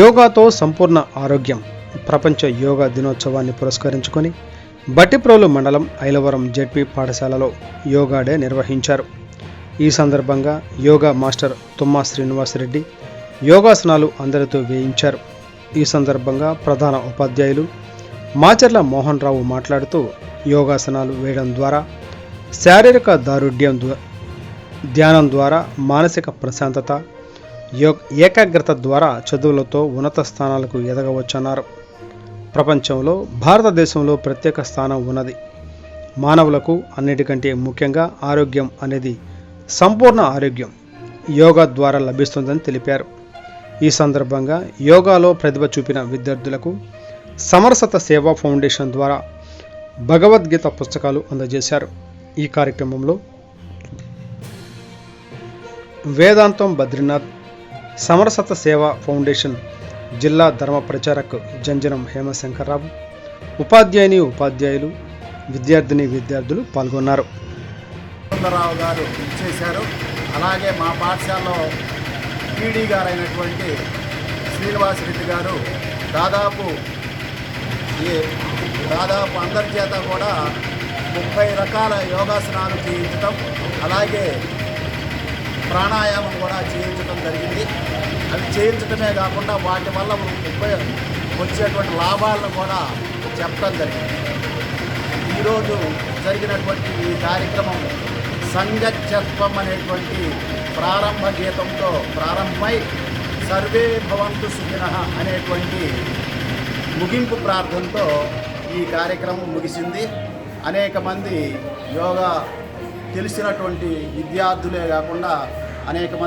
యోగాతో సంపూర్ణ ఆరోగ్యం. ప్రపంచ యోగా దినోత్సవాన్ని పురస్కరించుకొని బట్టిప్రోలు మండలం ఐలవరం జెడ్పీ పాఠశాలలో యోగా డే నిర్వహించారు. ఈ సందర్భంగా యోగా మాస్టర్ తుమ్మా శ్రీనివాసరెడ్డి యోగాసనాలు అందరితో వేయించారు. ఈ సందర్భంగా ప్రధాన ఉపాధ్యాయులు మాచర్ల మోహన్ రావు మాట్లాడుతూ యోగాసనాలు వేయడం ద్వారా శారీరక దారుఢ్యం ధ్యానం ద్వారా మానసిక ప్రశాంతత ఏకాగ్రత ద్వారా చదువులతో ఉన్నత స్థానాలకు ఎదగవచ్చన్నారు. ప్రపంచంలో భారతదేశంలో ప్రత్యేక స్థానం ఉన్నది. మానవులకు అన్నిటికంటే ముఖ్యంగా ఆరోగ్యం అనేది సంపూర్ణ ఆరోగ్యం యోగా ద్వారా లభిస్తుందని తెలిపారు. ఈ సందర్భంగా యోగాలో ప్రతిభ చూపిన విద్యార్థులకు సమరసత సేవా ఫౌండేషన్ ద్వారా భగవద్గీత పుస్తకాలు అందజేశారు. ఈ కార్యక్రమంలో వేదాంతం బద్రీనాథ్ సమరసత సేవా ఫౌండేషన్ జిల్లా ధర్మ ప్రచారక్ జంజనం హేమశంకర్రావు ఉపాధ్యాయుని ఉపాధ్యాయులు విద్యార్థిని విద్యార్థులు పాల్గొన్నారు. సుందరరావు గారు ఇచ్చేశారు అలాగే మా పాఠశాలలో పీడీ గారు అయినటువంటి శ్రీనివాసరెడ్డి గారు దాదాపు దాదాపు అందరి చేత కూడా ముప్పై రకాల యోగాసనాలు చేయించడం అలాగే ప్రాణాయామం కూడా చేయించడం జరిగింది. అది చేయించడమే కాకుండా వాటి వల్ల ఉపయోగ వచ్చేటువంటి లాభాలను కూడా చెప్పడం జరిగింది. ఈరోజు జరిగినటువంటి ఈ కార్యక్రమం సంగత్యత్వం అనేటువంటి ప్రారంభ గీతంతో ప్రారంభమై సర్వే భవంతు సుఖిన అనేటువంటి ముగింపు ప్రార్థనతో ఈ కార్యక్రమం ముగిసింది. అనేక మంది యోగా తెలిసినటువంటి విద్యార్థులే కాకుండా అనేక మంది